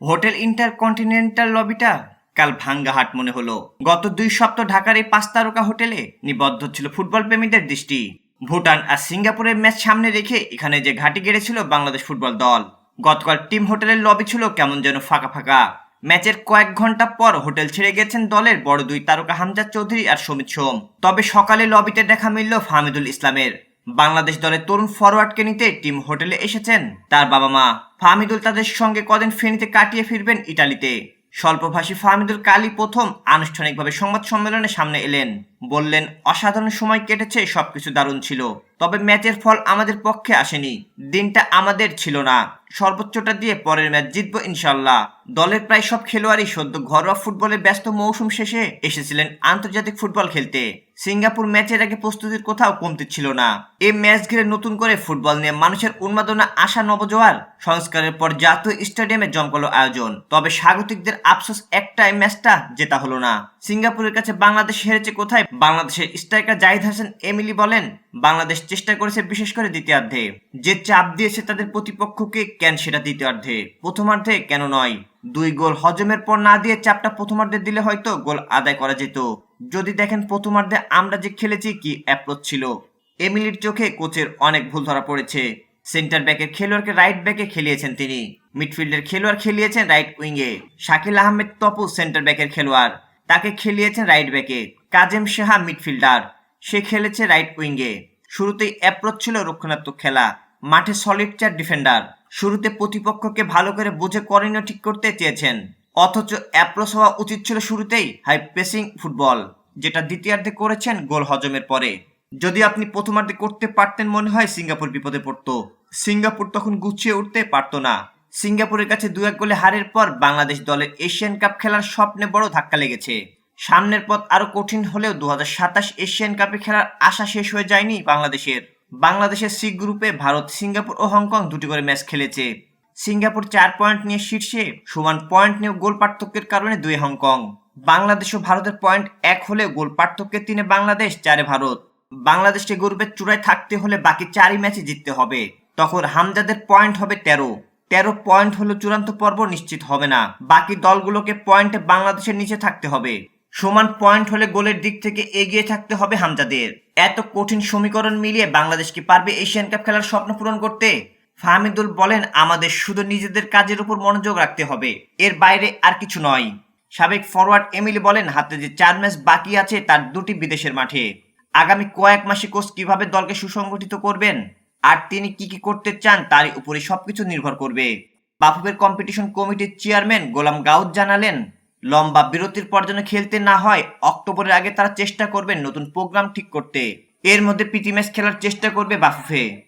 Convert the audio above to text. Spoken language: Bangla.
হোটেল ইন্টারকন্টিনেন্টাল লবিটা কাল ভাঙ্গাহাট মনে হলো। গত দুই সপ্তাহ ঢাকার এই পাঁচ তারকা হোটেলে নিবদ্ধ ছিল ফুটবল প্রেমীদের দৃষ্টি। ভুটান আর সিঙ্গাপুরের ম্যাচ সামনে রেখে এখানে যে ঘাঁটি গেড়েছিল বাংলাদেশ ফুটবল দল। গতকাল টিম হোটেলের লবি ছিল কেমন যেন ফাঁকা ফাঁকা। ম্যাচের কয়েক ঘণ্টা পর হোটেল ছেড়ে গেছেন দলের বড় দুই তারকা হামজা চৌধুরী আর সমিত সোম। তবে সকালে লবিতে দেখা মিলল ফাহমিদুল ইসলামের। বাংলাদেশ দলের তরুণ ফরওয়ার্ডকে নিতে টিম হোটেলে এসেছেন তার বাবা মা। ফাহমিদুল তাদের সঙ্গে কদিন ফেনীতে কাটিয়ে ফিরবেন ইটালিতে। স্বল্পভাষী ফাহমিদুল কালই প্রথম আনুষ্ঠানিকভাবে সংবাদ সম্মেলনের সামনে এলেন। বললেন, অসাধারণ সময় কেটেছে, সবকিছু দারুণ ছিল। তবে ম্যাচের ফল আমাদের পক্ষে আসেনি। দিনটা আমাদের ছিল না। সর্বোচ্চটা দিয়ে পরের ম্যাচ জিতবো ইনশাল্লাহ। দলের প্রায় সব খেলোয়াড়ই সদ্য ঘরোয়া ফুটবলের ব্যস্ত মৌসুম শেষে এসেছিলেন আন্তর্জাতিক ফুটবল খেলতে। সিঙ্গাপুর ম্যাচের আগে প্রস্তুতির কোথাও কমতি ছিল না। এই ম্যাচ ঘিরে নতুন করে ফুটবল নিয়ে মানুষের উন্মাদনা, আশা, নবজোয়ার সংস্কারের পর জাতীয় স্টেডিয়ামে জমকালো আয়োজন। তবে স্বাগতিকদের আফসোস একটাই ম্যাচটা জেতা হলো না। সিঙ্গাপুরের কাছে বাংলাদেশ হেরেছে কোথায় বাংলাদেশের স্ট্রাইকার জাহিদ হাসান এমিলি বলেন, বাংলাদেশ চেষ্টা করেছে বিশেষ করে দ্বিতীয়ার্ধে। যে চাপ দিয়েছে তাদের প্রতিপক্ষকে কেন সেটা দ্বিতীয়ার্ধে? প্রথমার্ধে কেন নয়? দুই গোল হজমের পর না দিয়ে চাপটা প্রথমার্ধে দিলে হয়তো গোল আদায় করা যেত। যদি দেখেন প্রথমার্ধে আমরা যে খেলেছি কি অ্যাপ্রোচ ছিল। এমিলির চোখে কোচের অনেক ভুল ধরা পড়েছে। সেন্টার ব্যাকের খেলোয়াড়কে রাইট ব্যাকে খেলিয়েছেন তিনি। মিডফিল্ডের খেলোয়াড় খেলিয়েছেন রাইট উইংয়ে শাকিল আহমেদ তপু সেন্টার ব্যাকের খেলোয়াড়। তাকে খেলিয়েছেন রাইট ব্যাকে। কাজেম সাহা মিডফিল্ডার। সে খেলেছে রাইট উইংয়ে শুরুতেই অ্যাপ্রোচ ছিল রক্ষণাত্মক খেলা। মাঠে সলিড চার ডিফেন্ডার শুরুতে প্রতিপক্ষকে ভালো করে বুঝে করণীয় ঠিক করতে চেয়েছেন। অথচ অ্যাপ্রোচ হওয়া উচিত ছিল শুরুতেই হাই প্রেসিং ফুটবল যেটা দ্বিতীয়ার্ধে করেছেন গোল হজমের পরে। যদি আপনি প্রথমার্ধে করতে পারতেন মনে হয় সিঙ্গাপুর বিপদে পড়ত। সিঙ্গাপুর তখন গুছিয়ে উঠতে পারতো না। সিঙ্গাপুরের কাছে দু এক গোলে হারের পর বাংলাদেশ দলের এশিয়ান কাপ খেলার স্বপ্নে বড় ধাক্কা লেগেছে। সামনের পথ আরও কঠিন হলেও দু হাজার সাতাশ এশিয়ান কাপে খেলার আশা শেষ হয়ে যায়নি বাংলাদেশের। বাংলাদেশের সি গ্রুপে ভারত, সিঙ্গাপুর ও হংকং দুটি করে ম্যাচ খেলেছে। সিঙ্গাপুর চার পয়েন্ট নিয়ে শীর্ষে, সমান পয়েন্ট নিয়ে গোল পার্থক্যের কারণে দুই হংকং। বাংলাদেশ ও ভারতের পয়েন্ট এক হলে গোল পার্থক্যের তিনে বাংলাদেশ, চারে ভারত। বাংলাদেশকে গ্রুপের চূড়ায় থাকতে হলে বাকি চারই ম্যাচে জিততে হবে। তখন হামজাদের পয়েন্ট হবে তেরো। তেরো পয়েন্ট হলো চূড়ান্ত পর্ব নিশ্চিত হবে না। বাকি দলগুলোকে পয়েন্টে বাংলাদেশের নিচে থাকতে হবে। সমান পয়েন্ট হলে গোলের দিক থেকে এগিয়ে থাকতে হবে হামজাদের। এত কঠিন সমীকরণ মিলিয়ে বাংলাদেশ কি পারবে এশিয়ান কাপ খেলার স্বপ্ন পূরণ করতে? ফাহমিদুল বলেন, আমাদের শুধু নিজেদের কাজের উপর মনোযোগ রাখতে হবে। এর বাইরে আর কিছু নয়। সাবেক ফরওয়ার্ড এমিলি বলেন, হাতে যে চার ম্যাচ বাকি আছে, তার দুটি বিদেশের মাঠে। আগামী কয়েক মাসে কোচ কীভাবে দলকে সুসংগঠিত করবেন? আর তিনি কি কি করতে চান, তার উপরে সবকিছু নির্ভর করবে। বাফুফের কম্পিটিশন কমিটির চেয়ারম্যান গোলাম গাউদ জানালেন লম্বা বিরতির পর যেন খেলতে না হয়, অক্টোবরের আগে তারা চেষ্টা করবেন নতুন প্রোগ্রাম ঠিক করতে। এর মধ্যে প্রীতি ম্যাচ খেলার চেষ্টা করবে বাফুফে।